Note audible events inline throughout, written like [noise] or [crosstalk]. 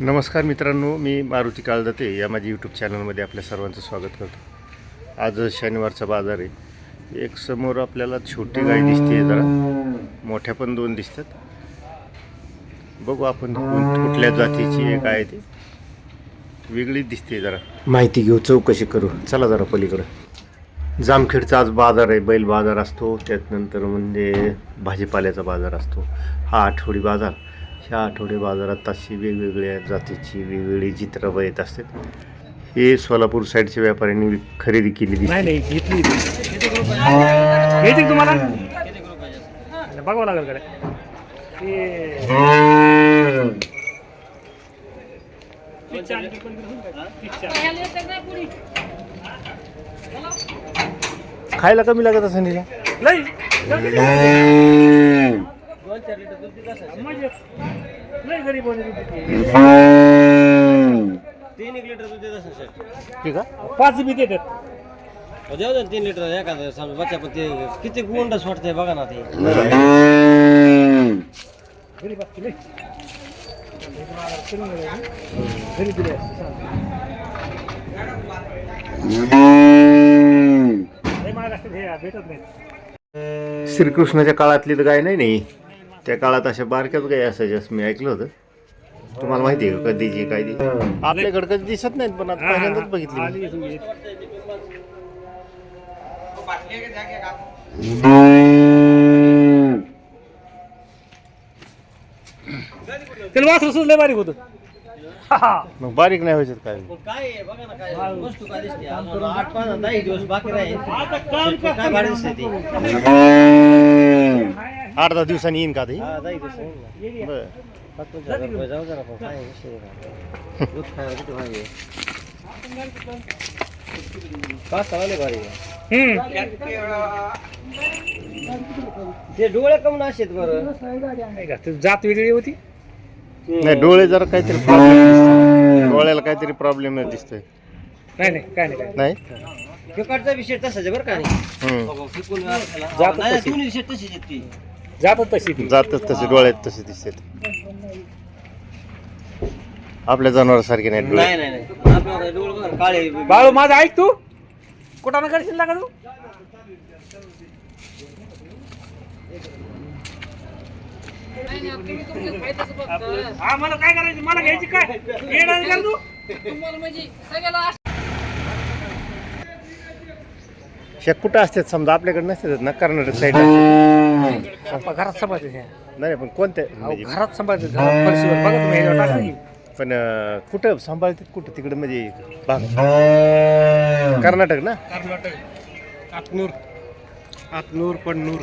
नमस्कार मित्रांनो मी मारुती काळदाते या माझ्या यूट्यूब चॅनलमध्ये आपल्या सर्वांचं स्वागत करतो. आज शनिवारचा बाजार आहे. एक समोर आपल्याला छोटी गाय दिसते जरा. मोठ्या पण दोन दिसतात. बघू आपण कुठल्या जातीची आहे ती. वेगळीच दिसते जरा. माहिती घेऊ चौकशी करू. चला जरा पलीकडं. जामखेडचा आज बाजार आहे. बैल बाजार असतो. त्यानंतर म्हणजे भाजीपाल्याचा बाजार असतो. हा आठवडी बाजार. ह्या आठवडी बाजारात अशी वेगवेगळ्या जातीची वेगवेगळी चित्रं येत असतात. हे सोलापूर साईडच्या व्यापाऱ्यांनी विक- खरेदी केली नाही नाही घेतली. घ्यायची का तुम्हाला बघावं लागेल कडे खायला कमी लागत असं निला लई गरीब होणे तीन एक लिटर दूध देत असेल सर. ठीक आहे. पाच बी देतात. देऊ दे ना तीन लिटर एखादं समजा बच्चा पण ते किती गुंड सोडते बघा ना ते. गरीब असते लई घरी दिले लई महाग असतात हे भेटत नाहीत. श्रीकृष्णाच्या काळातली तर गाय नाही नाही. त्या काळात अशा बारक्याच गाय असायच्या असं मी ऐकलं होतं तुम्हाला माहिती आहे का कधीची काय ती आपल्याकडे कधी दिसत नाहीत पण आता पहिल्यांदाच बघितली मी. त्याला वासरू सुद्धा बारीक होतं. [laughs] मग बारीक नाही व्हायचं काय? पण काय आहे, बघा ना काय वस्तू काय दिसते? अजून आठ पाच दहा दिवस बाकी राहील. काय भारी दिसते ती? आठ दहा दिवसांनी येईन का ते? हा दहा दिवस होईल ना. बरं. पाच पंचवीस हजार रुपये जाऊ दे ना पण काय विषय आहे का? दूध खायला किती भारी आहे. पाच सहा लय भारी आहे. हम्म. ते डोळे कमून असेत बरं. नाही का? ते जात वेगळी होती? नाही डोळे जरा काहीतरी प्रॉब्लेम डोळ्याला काहीतरी प्रॉब्लेम दिसतोय. नाही नाही काय नाही काय नाही. तिकडचा विषय तसाच आहे बरं का. नाही हम्म. फिकून जातच नाही तशी. दोन्ही विषय तशीच आहेत ती. जातात तशी ती. जातच तसे डोळ्यात तसे दिसतात आपल्या जनावरासारखे नाही डोळे. नाही नाही नाही. आपल्याला डोळे बघा ना, काळे बाळू माझं ऐक तू. कुठं करशील ना का तू? हा, मला काय करायचं? मला घ्यायची काय? येणार का तू? ह्या कुठं असतात? समजा आपल्याकडे नसतात ना कर्नाटक साईड घरात सांभाळते. नाही पण कोणत्या म्हणजे घरात सांभाळते घरात फरशीवर बघा तुम्ही ह्याच्यावर टाकलं की. पण अं, कुठं सांभाळतात? कुठं तिकडं? म्हणजे भाग. कर्नाटक ना? आतनूर आतनूर पन्नूर.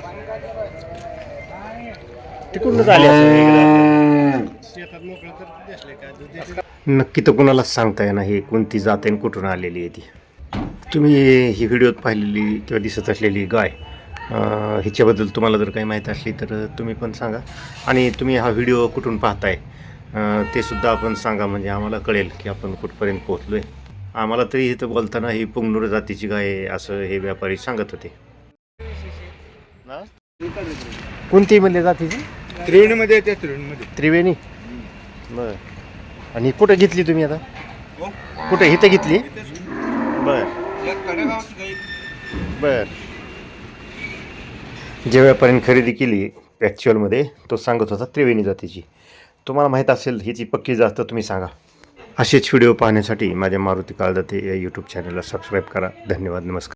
तिकडूनच आले असं नक्की तर कुणालाच सांगता येणार हे कोणती जात आहे आणि कुठून आलेली आहे ती. तुम्ही ही व्हिडिओत पाहिलेली किंवा दिसत असलेली गाय अं, ह्याच्याबद्दल तुम्हाला जर काही माहीत असली तर तुम्ही पण सांगा. आणि तुम्ही हा व्हिडिओ कुठून पाहताय ते सुद्धा आपण सांगा म्हणजे आम्हाला कळेल की आपण कुठपर्यंत पोहोचलो आहे आम्हाला तरी इथं बोलताना ही पुंगनूर जातीची गाय आहे असं हे व्यापारी सांगत होते. कोणती म्हणले जातीची? त्रिवेणीमध्ये येते त्रिवेणीमध्ये. त्रिवेणी? बर. आणि कुठं घेतली तुम्ही आता? कुठं? इथं घेतली? बर. बर. जे व्यापाऱ्याने खरेदी केली ॲक्च्युअलमध्ये तो सांगत होता त्रिवेणी जातीची. तुम्हाला माहीत असेल ह्याची पक्की जास्त तुम्ही सांगा. असेच व्हिडिओ पाहण्यासाठी माझ्या मारुती काळदाते या यूट्यूब चॅनलला सबस्क्राईब करा. धन्यवाद नमस्कार.